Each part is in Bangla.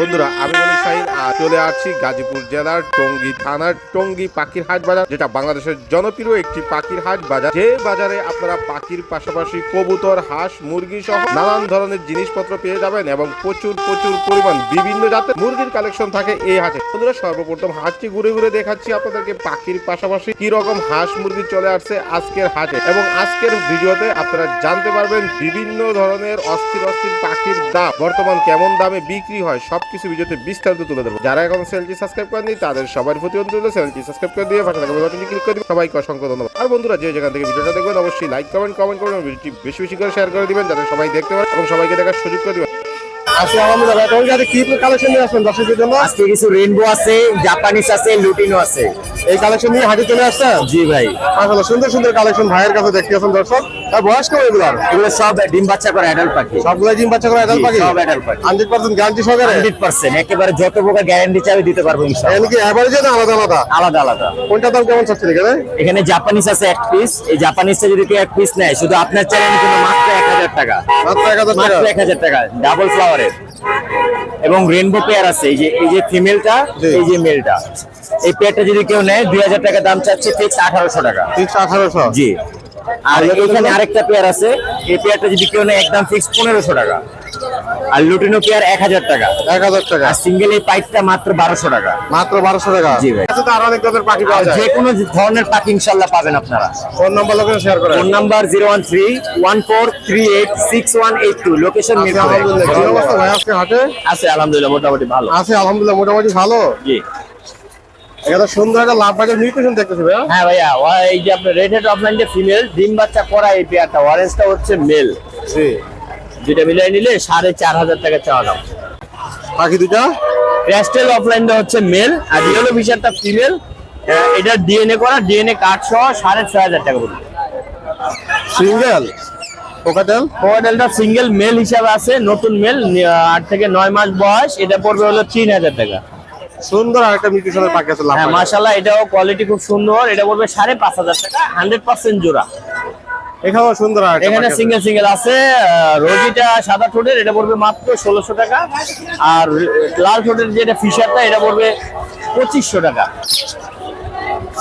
বন্ধুরা আমি শাহিন আজ চলে আসছি গাজীপুর জেলার টঙ্গী থানার টঙ্গী পাখির হাট বাজার, যেটা বাংলাদেশের জনপ্রিয় একটি পাখির হাট বাজার। যে বাজারে আপনারা পাখির পাশাপাশি কবুতর, হাঁস, মুরগি সহ নানান ধরনের জিনিসপত্র পেয়ে যাবেন এবং প্রচুর প্রচুর পরিমাণ বিভিন্ন জাতের মুরগির কালেকশন থাকে এই হাটে। বন্ধুরা, সর্বপ্রথম হাটটি ঘুরে ঘুরে দেখাচ্ছি আপনাদেরকে পাখির পাশাপাশি কি রকম হাঁস, মুরগি চলে আসছে আজকের হাটে। এবং আজকের ভিডিওতে আপনারা জানতে পারবেন বিভিন্ন ধরনের অস্থির অস্থির পাখির দাম, বর্তমান কেমন দামে বিক্রি হয়, সবকিছু ভিডিওতে বিস্তারিত তুলে দেবো যারা এখন চ্যানেলটি সাবস্ক্রাইব করেনি তাদের সবার প্রতি অনুরোধ চ্যানেলটি সাবস্ক্রাইব করে দিয়ে পাশে থাকা বাটনটি ক্লিক করে দিবেন। সবাইকে অসংখ্য ধন্যবাদ। আর বন্ধুরা, যে যেখান থেকে ভিডিওটা দেখবেন, অবশ্যই লাইক কমেন্ট কমেন্ট করবেন ভিডিওটি বেশি বেশি করে শেয়ার করে দিবেন, যাতে সবাই দেখতে পারে এবং সবাইকে দেখার সুযোগ করে দিবেন। আজকে আমাদের এখন যাতে কি কালেকশন নিয়ে আসবেন দর্শকদের জন্য? আজকে কিছু রেনবো আছে জাপানিজ আছে লুটিনো আছে। এই কালেকশন নিয়ে হাটে চলে আসছেন? জি ভাই। আসলে সুন্দর সুন্দর কালেকশন ভাইয়ের কাছে দেখতে আছেন দর্শক। আর বয়স কেমন এগুলার এগুলো সব ডিম বাচ্চা করে অ্যাডাল্ট পাখি। সবগুলাই জিম বাচ্চা করে অ্যাডাল্ট পাখি? সব পাখি। গ্যারান্টি সহকারে? একেবারে যত প্রকার গ্যারান্টি চাবে দিতে পারব ইনশাআল্লাহ। না আলাদা আলাদা। আলাদা আলাদা। কোনটা দাম কেমন চাচ্ছেন এখানে? এখানে জাপানিজ আছে এক পিস এই জাপানিজটা যদি কেউ এক পিস নেয় শুধু আপনার চ্যানেলের জন্য মাত্র এক হাজার টাকা। মাত্র এক হাজার টাকা। মাত্র টাকা ডাবল ফ্লাওয়ারের এবং রেনবো পেয়ার আছে এই যে এই যে ফিমেলটা এই যে মেলটা এই পেয়ারটা যদি কেউ নেয় দুই হাজার টাকা দাম চাচ্ছে ফিক্স আঠারোশো টাকা। ঠিক আঠারোশো। জি। আর এখানে আরেকটা পেয়ার আছে। এই পেয়ারটা যদি কেউ নেয় একদম ফিক্স পনেরোশো টাকা। আর লুটিনো পেয়ার এক হাজার টাকা। এক হাজার টাকা। আর সিঙ্গেল এই পাইপটা মাত্র বারোশো টাকা। মাত্র বারোশো টাকা। জি ভাই। আচ্ছা তো অনেক ধরনের পাখি পাওয়া যায়। যে কোনো ধরনের পাখি ইনশাল্লাহ পাবেন আপনারা। ফোন নাম্বার লোকেশন শেয়ার করেন। Phone number zero one three one four three eight six one eight two. Location আচ্ছা, আলহামদুলিল্লাহ। আজকে হাটে? আছে আলহামদুলিল্লাহ মোটামুটি ভালো। আছে আলহামদুলিল্লাহ মোটামুটি ভালো? জি। এখানে সুন্দর একটা লাভ বাজার নিউট্রিশন দেখতেছি ভাইয়া। হ্যাঁ ভাইয়া এই যে আপনার রেড হেড অফলাইন যে ফিমেল ডিম বাচ্চা করা এই পেয়ারটা অরেঞ্জটা হচ্ছে মেল। জি। মিলাই নিলে সাড়ে চার হাজার টাকা চাওয়া দাম পাখি দুটা ক্যাস্টেল অফলাইনটা হচ্ছে মেল আর ইয়েলো ফিশারটা ফিমেল এটা ডিএনএ করা ডিএনএ কার্ড সহ সাড়ে ছয় হাজার টাকা পড়বে সিঙ্গেল কোকাটেল সিঙ্গেল মেল হিসাবে আছে নতুন মেল আট থেকে নয় মাস বয়স এটা পড়বে হলো তিন হাজার টাকা। সুন্দর আরেকটা নিউট্রিশনের পাখি আছে হ্যাঁ মাশাল্লাহ এটাও কোয়ালিটি খুব সুন্দর। এটা পাঁচ হাজার টাকা হান্ড্রেড পার্সেন্ট জোড়া। এখানেও সুন্দর আরেকটা এখানে সিঙ্গেল সিঙ্গেল আছে রোজিটা সাদা ঠোঁটের এটা পড়বে মাত্র ষোলোশো টাকা। আর লাল ঠোঁটের যেটা ফিশারটা এটা পড়বে পঁচিশশো টাকা।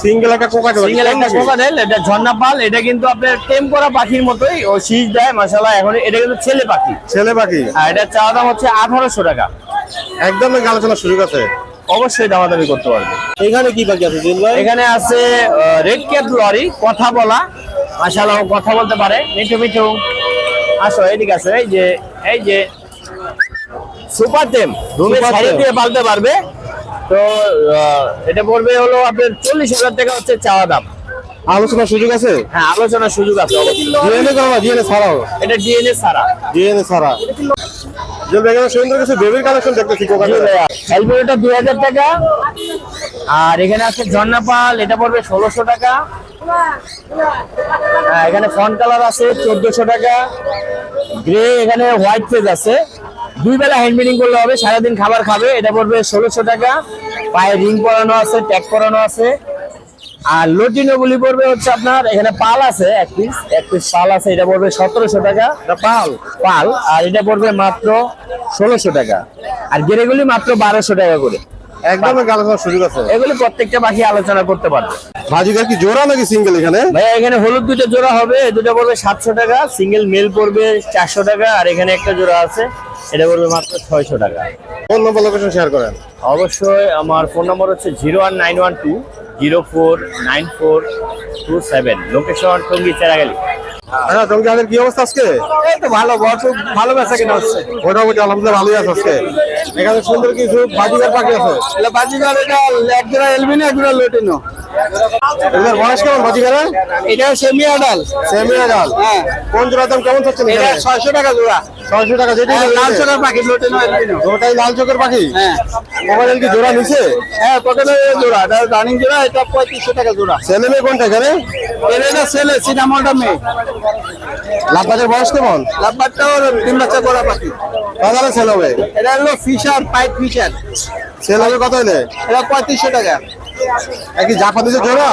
সিঙ্গেল একটা কোকাটেল সিঙ্গেল একটা কোকাটেল এটা ঝর্ণা পাল এটা কিন্তু আপনার টেম করা পাখির মতোই ও শীষ দেয় মাশাল্লাহ এখন এটা কিন্তু ছেলে পাখি। ছেলে পাখি। আর এটা চাওয়া দাম হচ্ছে আঠারোশো টাকা। একদম নাকি আলোচনার সুযোগ আছে। অবশ্যই দামাদামি করতে পারবে। এখানে কি পাখি আছে ভাই? এখানে আছে রেড ক্যাপ লরি কথা বলা মাশাআল্লাহ কথা বলতে পারে। মিঠু মিঠু। আসো এদিকে আসো এই যে এই যে সুপার টেম দিয়ে পালতে পারবে। তো এটা পড়বে হলো আপনার চল্লিশ হাজার টাকা হচ্ছে চাওয়া দাম। আলোচনার সুযোগ আছে? হ্যাঁ আলোচনার সুযোগ আছে ছাড়াও এটা ডিএনএ ছাড়া। জিএনএ ছাড়া। জিন ভাই সুন্দর কিছু বেবির কালেকশন দেখতেছি হেলমেটটা দুই হাজার টাকা। আর এখানে আছে ঝর্ণা পাল এটা পড়বে ষোলোশো টাকা। হ্যাঁ, এখানে ফন কালার আছে চোদ্দশো টাকা। গ্রে এখানে হোয়াইট ফেজ আছে। দুই বেলা হ্যান্ড মিটিং করলে হবে সারাদিন খাবার খাবে এটা পড়বে ষোলোশো টাকা। পায়ে রিং পরানো আছে ট্যাগ পরানো আছে। আর লটিনো গুলি পড়বে হচ্ছে আপনার এখানে পাল আছে এক পিস এক পিস পাল আছে এটা পড়বে সতেরোশো টাকা। পাল? পাল আর এটা পড়বে মাত্র ষোলোশো টাকা। আর গেরেগুলি মাত্র বারোশো টাকা করে। একদম সুযোগ আছে। এগুলি প্রত্যেকটা পাখি আলোচনা করতে পারবে। ভাজিকার কি জোড়া নাকি সিঙ্গেল এখানে? ভাইয়া এখানে হলুদ দুটো জোড়া হবে দুটো পড়বে সাতশো টাকা সিঙ্গেল মেল পড়বে চারশো টাকা আর এখানে একটা জোড়া আছে। এটা পড়বে মাত্র ছয়শো টাকা। ফোন নম্বর লোকেশন শেয়ার করেন? অবশ্যই আমার ফোন নম্বর হচ্ছে zero one nine one two zero four nine four two seven. Location Tongi Cheragali. তোমাকে আমাদের কি অবস্থা আজকে? এই তো ভালো ভালো বেচা কিনা হচ্ছে? মোটামুটি আলহামদুলিল্লাহ ভালোই আছে আজকে। এখানে সুন্দর কিছু ভাজিকার পাখি আছে? এটা বাজিগার এটা এক জোড়া এলবিনো এক জোড়া লোটিনো। এদের বয়স কেমন ভাজিকারে এটা সেমি আডাল সেমি আডাল হ্যাঁ। কোন জোড়া দাম কেমন এটা ছয়শো টাকা জোড়া। ছয়শো টাকা যেটি লাল চোখের পাখি ওটাই লাল চোখের পাখি? হ্যাঁ। মোবাইল কি জোড়া নিছে? হ্যাঁ প্রথমে জোড়া। এটা রানিং জোড়া এটা পঁয়ত্রিশশো টাকা জোড়া। ছেলে মেয়ে কোনটা এখানে? এটা ছেলে সিনামলটা মেয়ে। লাভবাজের বয়স কেমন? লাভবারটাও তিন বাচ্চা করা পাখি। বাজারে ছেলে হবে? এটা হলো ফিশার পাইপ ফিশার ছেলে হবে কত হলে? এটা পঁয়ত্রিশশো টাকা। একই জাপানিজের জোড়া?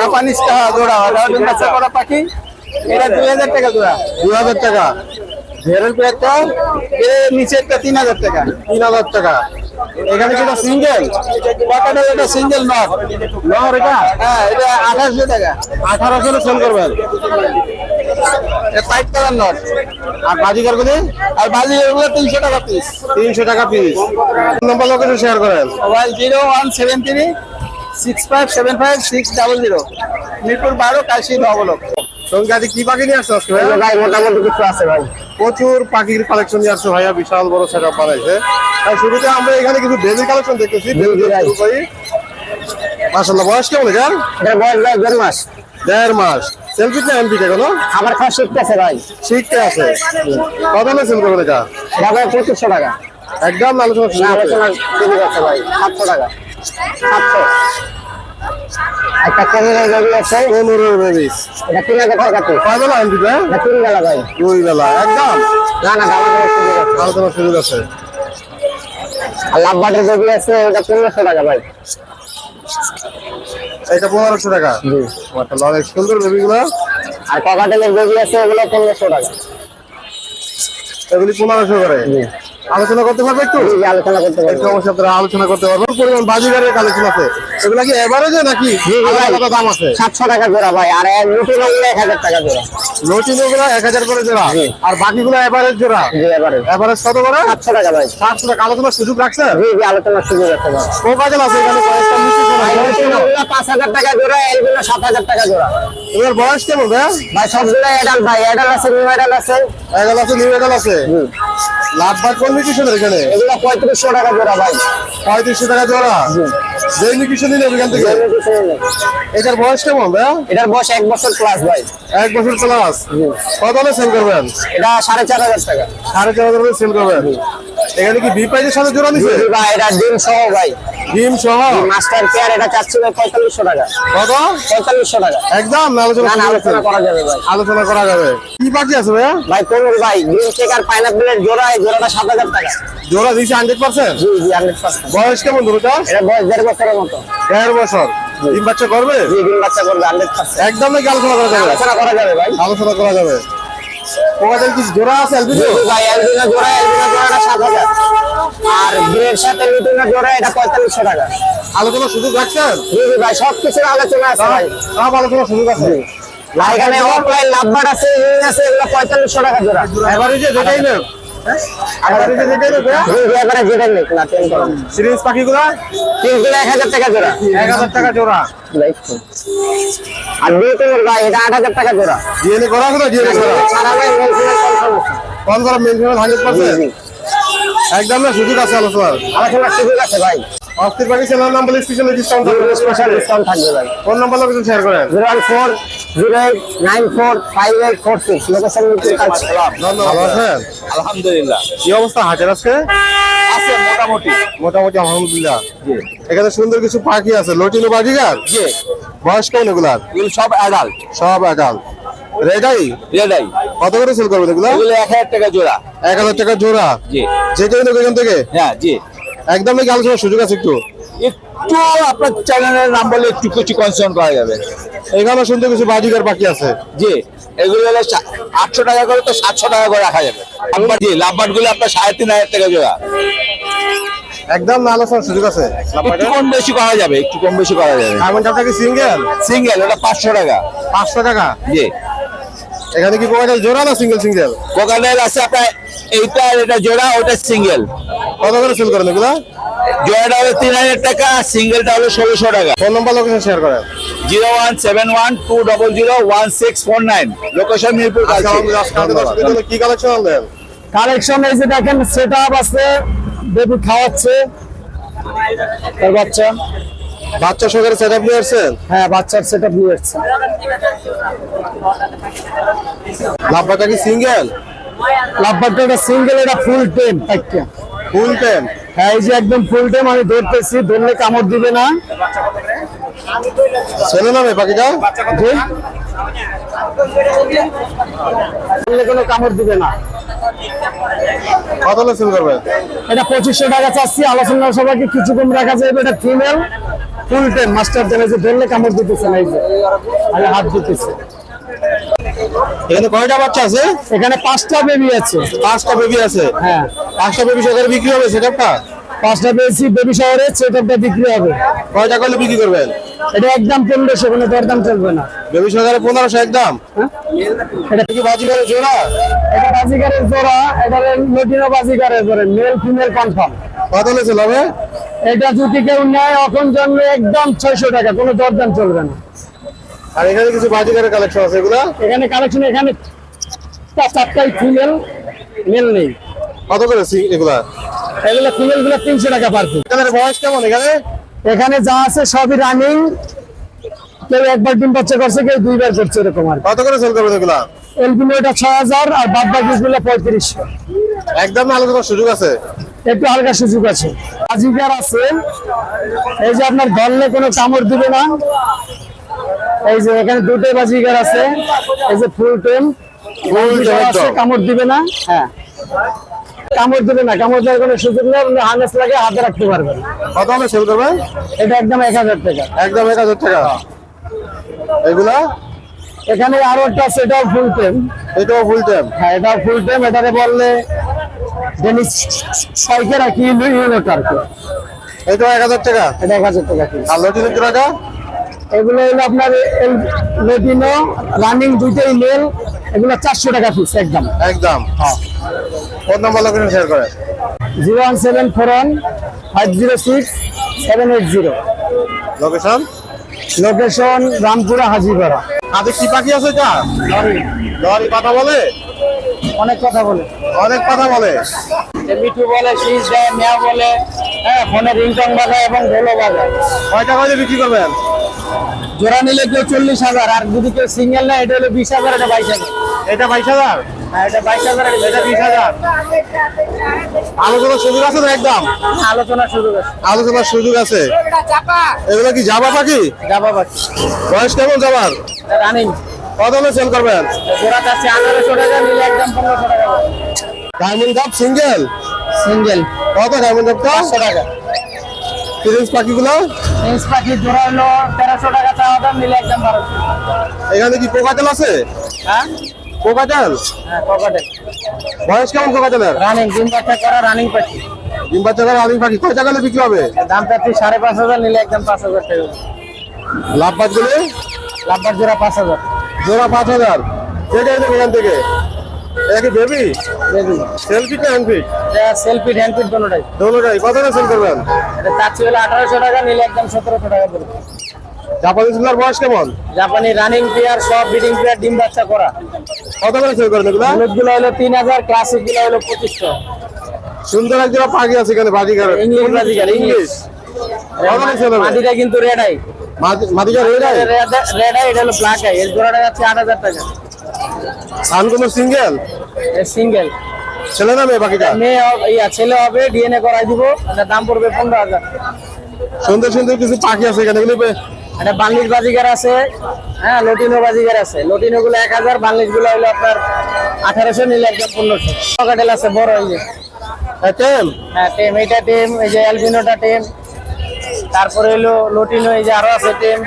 জাপানিজ টাকা জোড়া। তিন বাচ্চা করা পাখি। এটা দুই হাজার টাকা জোড়া। দুই হাজার টাকা। ভেরেল প্লেটটা এর নিচেরটা তিন হাজার টাকা তিন হাজার টাকা। এখানে কি সিঙ্গেল এটা সিঙ্গেল নট নর এটা? হ্যাঁ এটা আঠাশশো টাকা। আঠারোশো সেল করবেন। এটা পাইট কালার নট আর বাজিকার গুলি আর বাজি এগুলো তিনশো টাকা পিস তিনশো টাকা পিস নম্বর লোকেশন শেয়ার করেন। Mobile zero one seven three six five seven five six double zero. Mirpur বারো কাশি নবলক। আজকে কি পাখি নিয়ে আসছো আজকে ভাই মোটামুটি কিছু আছে ভাই। প্রচুর পাখির কালেকশন নিয়ে আসছে ভাইয়া বিশাল বড় সেট আপ বানাইছে। তাই শুরুতে আমরা এখানে কিছু বেবির কালেকশন দেখতেছি মাশাল্লাহ বয়স কেমন এটার? বয়স ভাই দেড় মাস। দেড় মাস। সেলফি না এমপি কোনো? আমার খাওয়া শিখতেছে ভাই। শিখতে আছে। কত না সেল করবেন এটা? এটা পঁচিশশো টাকা। একদম। আলোচনা ভাই সাতশো টাকা। সাতশো। একটা ক্যামেরা যেগুলো আছে। পনেরো বেবিস এটা বেলা এমপি এটা তিন বেলা ভাই দুই বেলা একদম? না না সুযোগ আছে। সুযোগ আছে। আর লাভবাটের যেগুলো আছে ওটা পনেরোশো টাকা ভাই। এটা পনেরোশো টাকা? জি। মাশাল্লাহ অনেক সুন্দর বেবিগুলো। আর ককাটেলের যেগুলো আছে ওগুলো পনেরোশো টাকা। এগুলি পনেরোশো করে? জি। আলোচনা করতে পারবে একটু? আলোচনা করতে পারবে। পারব অবশ্যই আপনারা আলোচনা করতে পারবেন পরিমাণ বাজিগারের কালেকশন আছে। এগুলা কি এভারেজে নাকি? আলাদা দাম আছে। সাতশো টাকা জোড়া ভাই। আর ওগুলো এক হাজার টাকা জোড়া। ওগুলা এক হাজার করে জোড়া। আর বাকিগুলো এভারেজ জোড়া? জি এবারে এভারেজ কত করে? সাতশো টাকা ভাই। সাতশো টাকা। আলোচনার সুযোগ রাখছে? জি জি আলোচনার সুযোগ আছে ভাই। কোকাজেল আছে এখানে? কয়েকটা মিষ্টি ওগুলো পাঁচ হাজার টাকা জোড়া এগুলো সাত হাজার টাকা জোড়া। এবার বয়স কেমন ভাই? ভাই সবগুলো এডাল ভাই। এডাল আছে নিউ এডাল আছে। এডাল আছে নিউ এগাল আছে। লাভ বাদ কোন নিউট্রিশনের এখানে? এগুলো পঁয়ত্রিশশো টাকা জোড়া ভাই। পঁয়ত্রিশশো টাকা জোড়া? নিলে এখান থেকে। এটার বয়স কেমন ভাই এটার বয়স এক বছর প্লাস ভাই। এক বছর প্লাস কত হলে সেল করবেন? এটা সাড়ে চার হাজার টাকা। সাড়ে চার হাজার সেল করবেন। এখানে কি সাথে জোড়া নিছে? ভাই এটা ডিম সহ ভাই। ডিম সহ? মাস্টার পেয়ার এটা চাচ্ছি ভাই পঁয়তাল্লিশশো টাকা। কত? পঁয়তাল্লিশশো টাকা। একদম? আলোচনা। আলোচনা করা যাবে ভাই। আলোচনা করা যাবে। কি বাকি আছে ভাইয়া? ভাই কোন ভাই গ্রিন চেক আর পাইনাপেলের জোড়া এই জোড়াটা সাত হাজার টাকা। জোড়া দিয়েছে হান্ড্রেড পার্সেন্ট জি জি হান্ড্রেড পার্সেন্ট বয়স কেমন দুটা এটা বয়স দেড় বছরের মতো। দেড় বছর। ডিম বাচ্চা করবে? জি ডিম বাচ্চা করবে হান্ড্রেড পার্সেন্ট একদম নাকি আলোচনা করা যাবে? আলোচনা করা যাবে ভাই। আলোচনা করা যাবে। পোকাদের কি জোড়া আছে জি ভাই অ্যালবিনো জোড়া অ্যালবিনো জোড়াটা সাত হাজার। আর গ্রের সাথে লিটুনের জোড়া এটা পঁয়তাল্লিশশো টাকা। আলোচনা সুযোগ রাখছেন জি জি ভাই সব কিছুর আলোচনা আছে ভাই। সব আলোচনা সুযোগ আছে। এখানে অফলাইন লাভবার আছে আছে এগুলো পঁয়তাল্লিশশো টাকা জোড়া। নেব এভারেজে যেটাই নেব করুন সিরিজ পাখিগুলা তিনগুলো এক হাজার টাকা জোড়া। এক হাজার টাকা জোড়া। আর লিটুনের ভাই এটা আট হাজার টাকা জোড়া। ডিএনএ করা আছে না ডিএনএ করা? সারা ভাই মেলফিমেল আছে কোন করা ফিমেল হান্ড্রেড পার্সেন্ট একদম না সুযোগ আছে আলোচনার? আলোচনার সুযোগ আছে ভাই। অস্থির পাখি নাম বলে স্পেশালি ডিসকাউন্ট স্পেশাল ডিসকাউন্ট থাকবে ভাই। ফোন নাম্বার লোকেশন শেয়ার করেন। Zero one four zero eight nine four five eight four six. Location ভালো আছেন? আলহামদুলিল্লাহ। কি অবস্থা হাটের আজকে? আছে মোটামুটি। মোটামুটি আলহামদুলিল্লাহ। এখানে সুন্দর কিছু পাখি আছে লটিনো বাজিগার জি। বয়স কেমন এগুলার? এগুলো সব অ্যাডাল্ট সব একাল রেডাই রেডাই কত করে সেল করবেন এগুলো? এগুলো এক হাজার টাকা জোড়া। এক হাজার টাকা জোড়া? জি। যে কেউ নেবে এখান থেকে? হ্যাঁ জি। একদম নাকি আলোচনার সুযোগ আছে একটু। একটু আপনার চ্যানেলের নাম বলে একটু কিছু কনসার্ন করা যাবে। এখানে সুন্দর কিছু বাজিগার পাখি আছে। জি এগুলো হলো আটশো টাকা করে তো সাতশো টাকা করে রাখা যাবে। জি গুলো আপনার সাড়ে তিন হাজার টাকা জোড়া। একদম না আলোচনার সুযোগ আছে। একটু কম বেশি করা যাবে একটু কম বেশি করা যাবে। কাপটা কি সিঙ্গেল সিঙ্গেল ওটা পাঁচশো টাকা। পাঁচশো টাকা? জি। এখানে কি কোয়াইটাল জোড়া না সিঙ্গেল সিঙ্গেল কোকাটেল আছে আপনার এইটা এটা জোড়া ওটা সিঙ্গেল কত করে সেল করেন এগুলো জোড়াটা হলো তিন হাজার টাকা সিঙ্গেলটা হলো ষোলোশো টাকা। ফোন নাম্বার লোকেশন শেয়ার করেন। Zero one seven one two double zero one six four nine. Location Mirpur কি কালেকশন আনলেন? কালেকশন এই যে দেখেন সেট আপ আছে বেবি খাওয়াচ্ছে। তার বাচ্চা? বাচ্চা সহকারে সেট আপ নিয়ে আসছেন? হ্যাঁ বাচ্চার সেট আপ নিয়ে এসছে লাভবাটা কি সিঙ্গেল লাভবারটা এটা সিঙ্গেল এটা ফুল টেম একটা ফুল টেন হ্যাঁ এই যে একদম ফুল টেম আমি ধরতেছি ধরলে কামড় দিবে না। ছেলে নামে পাখিটা? কোনো কামড় দিবে না। কত এটা পঁচিশশো টাকা চাচ্ছি আলোচনা সবাইকে কিছু কম রাখা যাবে এটা ফিমেল ফুল মাস্টার যে ধরলে কামড় দিতেছে না এই যে। হাত দিতেছে এখানে কয়টা বাচ্চা আছে? এখানে পাঁচটা বেবি আছে। পাঁচটা বেবি আছে। হ্যাঁ। পাঁচটা বেবি বিক্রি হবে সেটআপটা পাঁচটা পেয়েছি বেবি শহরে সেটআপটা বিক্রি হবে। কয় টাকা হলে বিক্রি করবেন? এটা একদম পনেরোশো কোনো দরদাম চলবে না। বেবি পনেরোশো একদম? এটা কি বাজি করে জোড়া? এটা বাজিকারের জোড়া এটা লটিনো বাজিকারের জোড়া মেল ফিমেল কনফার্ম কত লবে এটা যদি কেউ নেয় এখন জন্মে একদম ছয়শো টাকা কোনো দরদাম চলবে না। আর এখানে কিছু বাজিকারের কালেকশন আছে এগুলা? এখানে কালেকশন এখানে চারটাই ফিমেল মেল নেই। কত করে এগুলা? এগুলো ফিমেলগুলো তিনশো টাকা পার পিস এখানে বয়স কেমন এখানে? এখানে যা আছে সবই রানিং কেউ একবার ডিম বাচ্চা করছে কেউ দুইবার করছে এরকম আর কত করে সেল করবেন এগুলা? এলপিনো এটা ছয় হাজার আর বাদ বাকি গুলো পঁয়ত্রিশশো। একদম আলোচনার সুযোগ আছে? একটু হালকা সুযোগ আছে। বাজিকার আছে। এই যে আপনার ধরলে কোনো কামড় দিবে না। এই যে এখানে দুটো বাজিকার আছে। এই যে ফুল টেম কামড় দিবে না। হ্যাঁ। কামড় দিবে না কামড় দেওয়ার কোনো সুযোগ নেই আপনি হানেস লাগে হাতে রাখতে পারবেন। কত হলে সেল করবেন এটা একদম এক হাজার টাকা। একদম এক হাজার টাকা। এগুলা? এখানে আরও একটা আছে এটাও ফুল টেম এটাও ফুল টাইম হ্যাঁ এটাও ফুল টেম এটাকে বললে ডেনিস সাইকে রাখি ইউনিট আর কি এটাও এক হাজার টাকা। এটা এক হাজার টাকা। আর লটিনের টাকা এগুলো হলো আপনার লেটিনো রানিং দুইটাই মেল এগুলো চারশো টাকা পিস একদম। একদম। ফোন নাম্বার লোকেশন শেয়ার করেন zero one seven four one five zero six seven eight zero. Location? Location Rampura Hajipara. হাতে কি পাখি আছে এটা? লরি। কথা বলে? অনেক কথা বলে। অনেক কথা বলে। মিঠু বলে শীষ দেয় মেয়া বলে হ্যাঁ ফোনে রিংটং বাজায় এবং ঢোলো বাজায়। কয় টাকা হলে বিক্রি করবেন? জোড়া নিলে কেউ চল্লিশ হাজার আর যদি কেউ সিঙ্গেল নেয় এটা হলো বিশ হাজার এটা বাইশ হাজার। এটা বাইশ হাজার? হ্যাঁ এটা বাইশ হাজার এটা বিশ হাজার। আলোচনার সুযোগ আছে তো একদম? আলোচনা শুরু আছে। আলোচনার সুযোগ আছে। এগুলো কি জাবা পাখি? যাবা বাকি বয়স কেমন যাবার রানিং। কত হলে সেল করবেন? জোড়া চাচ্ছে আঠারোশো টাকা নিলে একদম পনেরোশো টাকা। ডায়মন্ড কাপ সিঙ্গেল সিঙ্গেল কত ডায়মন্ড কাপটা পাঁচশো টাকা। ফিরিংস পাখিগুলো? ইঞ্চ পাখি জোড়া হলো তেরোশো টাকা চাওয়া দাম নিলে একদম বারোশো এখানে কি কোকাটেল আছে? হ্যাঁ? কোকাটেল হ্যাঁ পকেটে বয়স কেমন কোকাটেলের রানিং তিন বাচ্চা করা রানিং পাখি। ডিম বাচ্চা করে পাখি। কয় টাকা বিক্রি হবে? দাম চাচ্ছি সাড়ে পাঁচ হাজার নিলে একদম পাঁচ হাজার টাকা। লাভ বাদগুলো লাভবার জোড়া পাঁচ হাজার। জোড়া পাঁচ হাজার। এনে এখান থেকে? এটা কি বেবি বেবি সেলফি না হ্যান্ডফিট এটা সেলফি হ্যান্ডপিট দোনোটাই। দোনোটাই। কত করে সেল করবেন? এটা চাচ্ছি হলো আঠারোশো টাকা নিলে একদম সতেরোশো টাকা পড়বে জাপানি সিলার বয়স কেমন? জাপানি রানিং প্লেয়ার সব বিডিং প্লেয়ার ডিম বাচ্চা করা। কত করে সেল করেন এগুলো? হলুদ হলো তিন হাজার ক্লাসিকগুলো হলো পঁচিশশো। সুন্দর এক জোড়া পাখি আছে এখানে বাজিকার ইংলিশ বাজিকার ইংলিশ মাটিটা কিন্তু রেড আই মাদিকার রেড আই রেড আই এটা হলো ব্ল্যাক আই এর জোড়াটা যাচ্ছে আট হাজার টাকা। সানকুনো সিঙ্গেল সিঙ্গেল ছেলে না মেয়ে পাখিটা মেয়ে ইয়া ছেলে হবে ডিএনএ করাই দিব এটার দাম পড়বে পনেরো হাজার। সুন্দর সুন্দর কিছু পাখি আছে এখানে এগুলো এটা বাংলিশ বাজিগার আছে হ্যাঁ লটিনো বাজিগার আছে। লটিনো গুলো এক হাজার বাংলিশগুলো হলো আপনার আঠারোশো নিলে একদম পনেরোশো। পকেটেল আছে বড় এই যে। হ্যাঁ, টেম? হ্যাঁ টেম এইটা টেম এই যে অ্যালবিনোটা টেম। তারপরে হলো লটিনো এই যে আরও আছে টেম।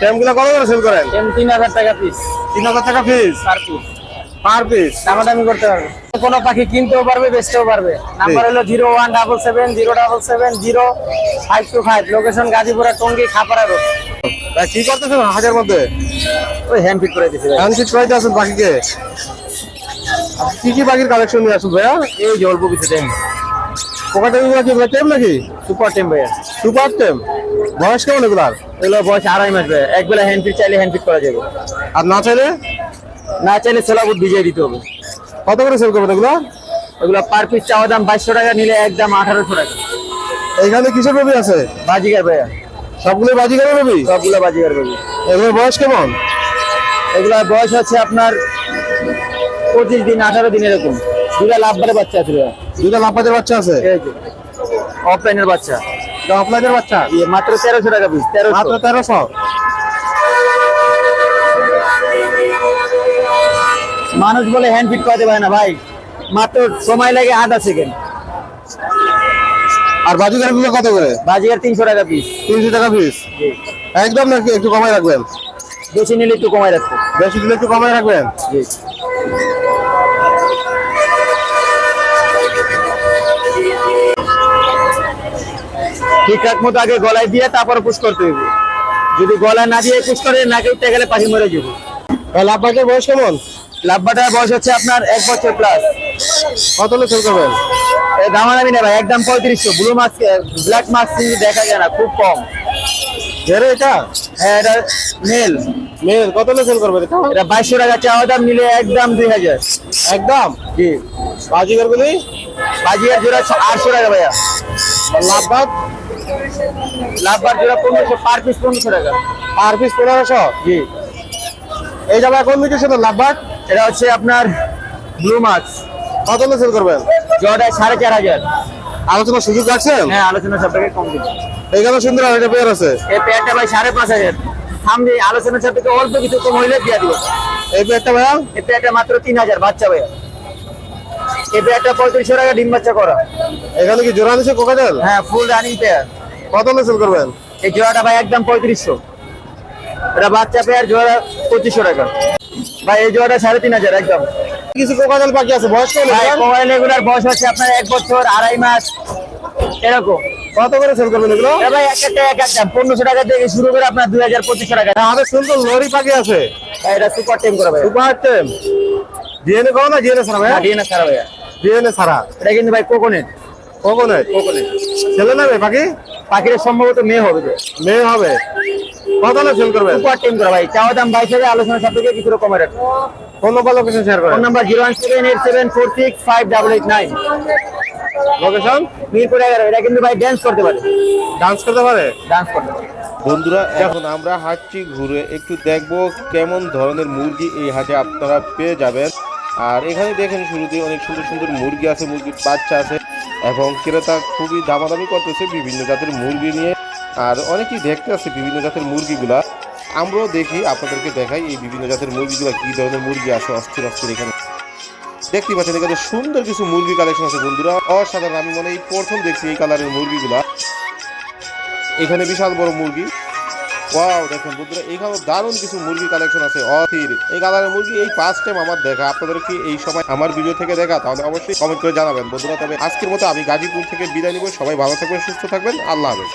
টেমগুলো কত করে সেল করেন? টেম তিন হাজার টাকা পিস তিন হাজার টাকা পিস পার পিস দামাদামি করতে পারবে। কোনো পাখি কিনতেও পারবে বেচতেও পারবে। নাম্বার হলো zero one double seven zero double seven zero five two five. Location Gazipura Tongi Khapara road কি করতেছেন হাজার মধ্যে? ওই হ্যান্ড ফিট করে দিছি ভাই। হ্যান্ডশিট করাইতে আছেন পাখিকে? কি কি পাখির কালেকশন নিয়ে আসুন ভাইয়া? এই যে অল্প কিছু টেম পোকাটা কি টেম নাকি? সুপার টেম ভাইয়া। সুপার টেম বয়স কেমন এগুলার? এগুলো বয়স আড়াই মাস ভাইয়া। এক বেলা হ্যান্ড ফিট চাইলে হ্যান্ড ফিট করা যাবে। আর না চাইলে? না চাইলে সেলাবুট ভিজিয়ে দিতে হবে। কত করে সেল করবেন এগুলো? এগুলো পার পিস চাওয়া দাম বাইশশো টাকা নিলে একদম আঠারোশো টাকা। এখানে কিসের বেবি আছে? বাজিকার ভাইয়া। সবগুলো বাজিকার বেবি? সবগুলো বাজিকার ভাইয়া এগুলোর বয়স কেমন? এগুলোর বয়স হচ্ছে আপনার পঁচিশ দিন আঠারো দিন এরকম। দুটা বাচ্চা আছে দুইটা বাচ্চা আছে? অফলাইনের বাচ্চা? অফলাইনের বাচ্চা? মাত্র তেরোশো টাকা পিস মাত্র তেরোশো? মানুষ বলে হ্যান্ড ফিট করাতে পারে না ভাই। মাত্র সময় লাগে আধা সেকেন্ড আর বাজিকারগুলো কত করে? বাজিকার তিনশো টাকা পিস তিনশো টাকা পিস একদম নাকি একটু কমাই রাখবেন? বেশি নিলে একটু কমাই রাখতে বেশি দিলে একটু কমাই রাখবেন? জি। ঠিকঠাক মতো আগে গলায় দিয়ে তারপরে পুশ করতে হবে যদি গলায় না দিয়ে পুশ করে নাকে উঠতে গেলে পাখি মরে যাবে। লাভবাকের বয়স কেমন? লাভবাটার বয়স হচ্ছে আপনার এক বছর প্লাস কত হলে সেল করবেন? এর দাম আমি নেই ভাই একদম পঁয়ত্রিশশো। ব্লু মাস্ক ব্ল্যাক মাস্ক দেখা যায় না খুব কম। ঘেরে এটা? হ্যাঁ এটা মেল। মেয়ের কত হলে সেল করবেন এটা? এটা বাইশশো টাকা চাওয়া দাম নিলে একদম দুই হাজার। একদম? জি। বাজিগার গুলি বাজিয়ার জোড়া আটশো টাকা ভাইয়া। লাভবাক লাভবার জোড়া পনেরোশো পার পিস পনেরোশো টাকা। পার পিস পনেরোশো? জি। এই কোন দিকে সেটা লাভবাক এটা হচ্ছে আপনার ব্লু মাস্ক কত সেল করবেন? সাড়ে চার হাজার। আলোচনার সুযোগ রাখছেন? হ্যাঁ আলোচনা সাপেক্ষে কম দিন। এইখানে সুন্দর একটা পেয়ার আছে। এই প্যান্টটা ভাই সাড়ে পাঁচ হাজার। সামনে আলোচনা অল্প কিছু কম হইলে দিয়ে দিব। এই পেয়ারটা ভাইয়া? এই প্যান্টটা মাত্র তিন হাজার বাচ্চা ভাইয়া। এই প্যান্টটা পঁয়ত্রিশশো টাকা ডিম বাচ্চা করা। এখানে কি জোড়া নিচ্ছে কোকাটেল? হ্যাঁ ফুল রানিং পেয়ার কত হলে সেল করবেন? এই জোড়াটা ভাই একদম পঁয়ত্রিশশো। এটা বাচ্চা পেয়ার জোড়া পঁচিশশো টাকা। ভাই এই জোড়াটা সাড়ে তিন হাজার একদম। কিছু কোকাটেল বাকি আছে বয়স ভাই এগুলার? বয়স হচ্ছে আপনার এক বছর আড়াই মাস এরকম। কত করে সেল করবেন এগুলো? ভাই এক একটা এক একটা পনেরোশো টাকা থেকে শুরু করে আপনার দুই হাজার পঁচিশশো টাকা। আমাদের সুন্দর লরি পাখি আছে। ভাই, এটা সুপার টেম করা ভাই। সুপার টেম ডিএনএ করো না ডিএনএ ছাড়া ভাইয়া? ডিএনএ সারা ভাইয়া। ডিএনএ ছাড়া। এটা কিন্তু ভাই কোকোনেট কখনো কোকোনেট ছেলে নেবে পাখি? পাখির সম্ভবত মেয়ে হবে মেয়ে হবে। কত হলে সেল করবেন সুপার টেম করা ভাই। চাওয়া দাম বাইশ হাজার আলোচনা সাপেক্ষে কিছুটা কমে রাখব ফোন নম্বর লোকেশন শেয়ার করেন phone number zero one seven eight seven four six five double eight nine. Location Mirpur এগারো এটা কিন্তু ভাই ড্যান্স করতে পারে। ডান্স করতে পারে? ডান্স করতে পারে। বন্ধুরা এখন আমরা হাটটি ঘুরে একটু দেখব কেমন ধরনের মুরগি এই হাটে আপনারা পেয়ে যাবেন। আর এখানে দেখেন শুরুতে অনেক সুন্দর সুন্দর মুরগি আছে মুরগির বাচ্চা আছে। এবং ক্রেতা খুবই দামাদামি করতেছে বিভিন্ন জাতের মুরগি নিয়ে। আর অনেকেই দেখতে আছে বিভিন্ন জাতের মুরগিগুলা। আমরাও দেখি, আপনাদেরকে দেখাই এই বিভিন্ন জাতের মুরগিগুলা কী ধরনের মুরগি আছে অস্থির অস্থির এখানে। দেখতে পাচ্ছেন, এখানে সুন্দর কিছু মুরগি কালেকশন আছে বন্ধুরা। অসাধারণ, আমি মনে এই প্রথম দেখছি এই কালারের মুরগিগুলা। এখানে বিশাল বড় মুরগি। ওয়াও দেখেন বন্ধুরা এখানে দারুণ কিছু মুরগি কালেকশন আছে, অস্থির। এই কালারের মুরগি এই ফার্স্ট টাইম আমার দেখা আপনাদের কি এই সময় আমার ভিডিও থেকে দেখা, তাহলে অবশ্যই কমেন্ট করে জানাবেন। বন্ধুরা, তবে আজকের মতো আমি গাজীপুর থেকে বিদায় নিব, সবাই ভালো থাকবেন, সুস্থ থাকবেন, আল্লাহ হাফেজ।